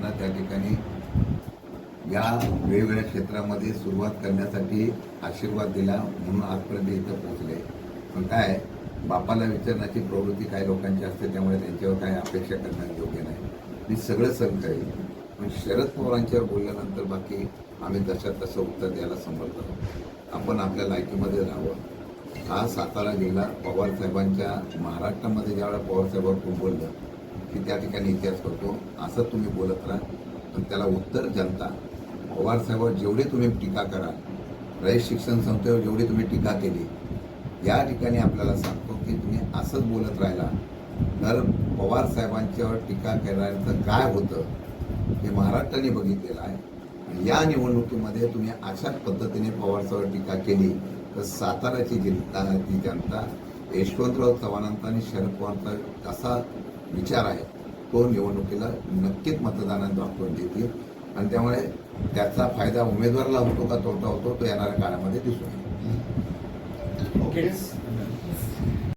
त्यांना त्या ठिकाणी या वेगवेगळ्या क्षेत्रामध्ये सुरुवात करण्यासाठी आशीर्वाद दिला म्हणून आजपर्यंत इथं पोहोचले. पण काय बापाला विचारण्याची प्रवृत्ती काही लोकांची असते त्यामुळे त्यांच्यावर काही अपेक्षा करणं योग्य नाही. मी सगळं सहन करेल पण शरद पवारांच्यावर बोलल्यानंतर बाकी आम्ही तशा तसं उत्तर द्यायला समर्थ आहोत. आपण आपल्या लायकीमध्ये राहावं. हा सातारा जिल्हा पवारसाहेबांच्या महाराष्ट्रामध्ये ज्यावेळेला पवार खूप बोललं की त्या ठिकाणी इतिहास करतो. असं तुम्ही बोलत राहा. पण त्याला उत्तर जनता पवारसाहेबावर जेवढे तुम्ही टीका करा रयत शिक्षण संस्थेवर जेवढी तुम्ही टीका केली या ठिकाणी आपल्याला सांगतो की तुम्ही असंच बोलत राहिला. तर पवार साहेबांच्यावर टीका करायचं काय होतं हे महाराष्ट्राने बघितलेलं आहे. आणि या निवडणुकीमध्ये तुम्ही अशाच पद्धतीने पवारसाहेबांवर टीका केली तर साताऱ्याची जनता ती जनता यशवंतराव चव्हाणांचा आणि शरद पवारांचा असा विचार आहे तो निवडणुकीला नक्कीच मतदानात दाखवून देतील. आणि त्यामुळे त्याचा फायदा उमेदवाराला होतो का तोटा होतो तो येणाऱ्या काळामध्ये दिसून येईल. ओके.